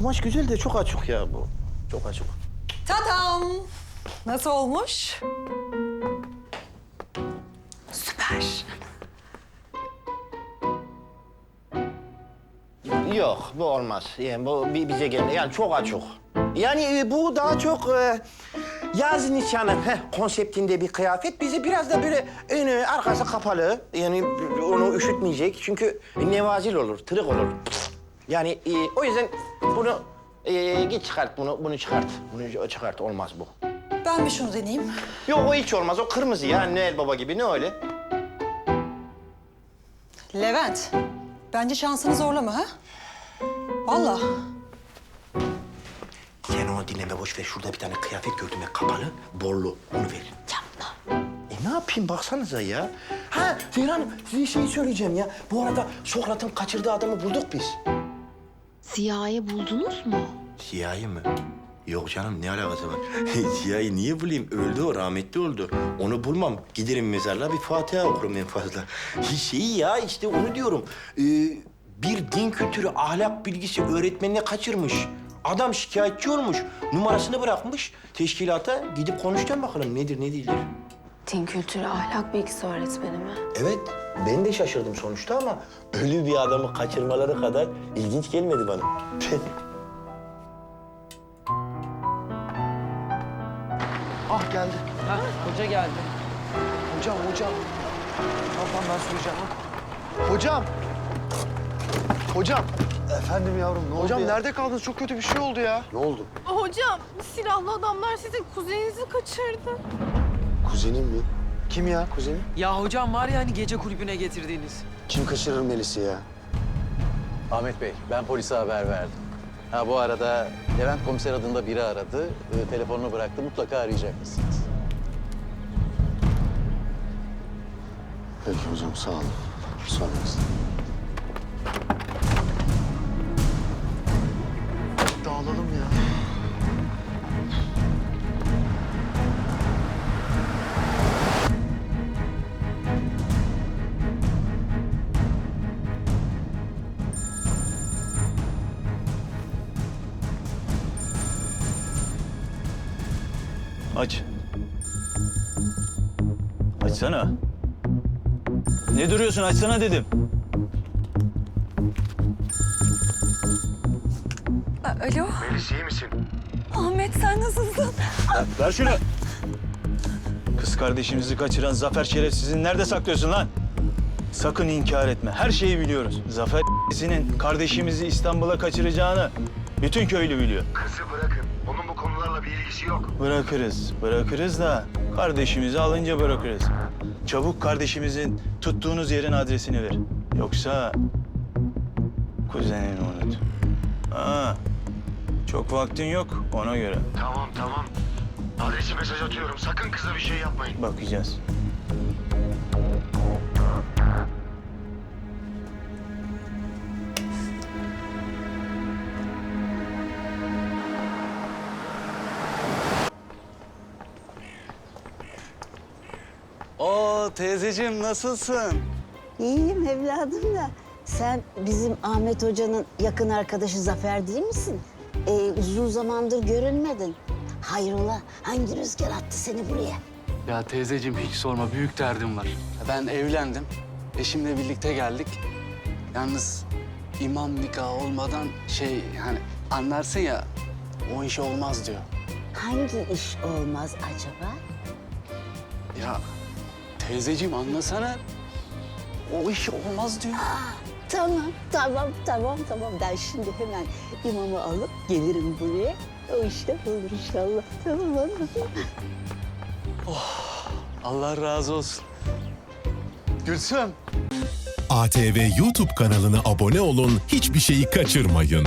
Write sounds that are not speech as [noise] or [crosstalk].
kumaş güzel de çok açık ya bu. Çok açık. Tatam! Nasıl olmuş? Süper. Yok bu olmaz. Yani bu bi- bize gelmiyor. Yani çok açık. Yani e, bu daha çok e, yaz nişanı heh, konseptinde bir kıyafet. Bizi biraz da böyle önü arkası kapalı. Yani onu üşütmeyecek. Çünkü nevazil olur, tırık olur. Yani e, o yüzden bunu e, git çıkart bunu, bunu çıkart. Bunu çıkart olmaz bu. Ben bir şunu deneyeyim. Yok o hiç olmaz. O kırmızı ya Noel Baba gibi ne öyle? Levent, bence şansını zorlama ha? Vallahi. Sen onu dinleme boş ver. Şurada bir tane kıyafet gördüm ya kapalı, borlu. Onu ver. Yapma. E ne yapayım baksanıza ya. Ha Zehra Hanım size şey söyleyeceğim ya. Bu arada Sokrat'ın kaçırdığı adamı bulduk biz. Ziya'yı buldunuz mu? Siyahi mi? Yok canım ne alakası var? [laughs] Siyahi niye bulayım? Öldü o rahmetli oldu. Onu bulmam. Giderim mezarlığa bir Fatiha okurum en fazla. [laughs] Şey ya işte onu diyorum. Ee, bir din kültürü ahlak bilgisi öğretmenine kaçırmış. Adam şikayetçi olmuş. Numarasını bırakmış. Teşkilata gidip konuşacağım bakalım nedir ne değildir. Din kültürü ahlak bilgisi öğretmeni mi? Evet, ben de şaşırdım sonuçta ama ölü bir adamı kaçırmaları kadar ilginç gelmedi bana. Ah geldi. Ha, hoca geldi. Hocam, hocam. Tamam ben söyleyeceğim. Hocam. Hocam. Efendim yavrum ne oldu Hocam nerede kaldınız? Çok kötü bir şey oldu ya. Ne oldu? Hocam silahlı adamlar sizin kuzeninizi kaçırdı. Kuzenim mi? Kim ya kuzenim? Ya hocam var ya hani gece kulübüne getirdiğiniz. Kim kaçırır Melis'i ya? Ahmet Bey, ben polise haber verdim. Ha bu arada Levent komiser adında biri aradı. Ee, telefonunu bıraktı. Mutlaka arayacak mısınız? Peki hocam sağ olun. Sormanız. Aç. Açsana. Ne duruyorsun? Açsana dedim. Alo. Melis iyi misin? Ahmet sen nasılsın? Ver şunu. Kız kardeşimizi kaçıran Zafer şerefsizini nerede saklıyorsun lan? Sakın inkar etme. Her şeyi biliyoruz. Zafer senin kardeşimizi İstanbul'a kaçıracağını bütün köylü biliyor. Kızı bırakın. Bu konularla bir ilgisi yok. Bırakırız, bırakırız da kardeşimizi alınca bırakırız. Çabuk kardeşimizin tuttuğunuz yerin adresini ver. Yoksa kuzenini unut. Ha, çok vaktin yok ona göre. Tamam tamam. Adresi mesaj atıyorum. Sakın kıza bir şey yapmayın. Bakacağız. Oo teyzeciğim nasılsın? İyiyim evladım da. Sen bizim Ahmet Hoca'nın yakın arkadaşı Zafer değil misin? Ee, uzun zamandır görünmedin. Hayrola hangi rüzgar attı seni buraya? Ya teyzeciğim hiç sorma büyük derdim var. Ben evlendim. Eşimle birlikte geldik. Yalnız imam nikahı olmadan şey hani anlarsın ya o iş olmaz diyor. Hangi iş olmaz acaba? Ya teyzeciğim anlasana. O iş olmaz diyor. Tamam, tamam, tamam, tamam. Ben şimdi hemen imamı alıp gelirim buraya. O işte olur inşallah. Tamam anladım. Allah razı olsun. Gülsüm. ATV YouTube kanalına abone olun, hiçbir şeyi kaçırmayın.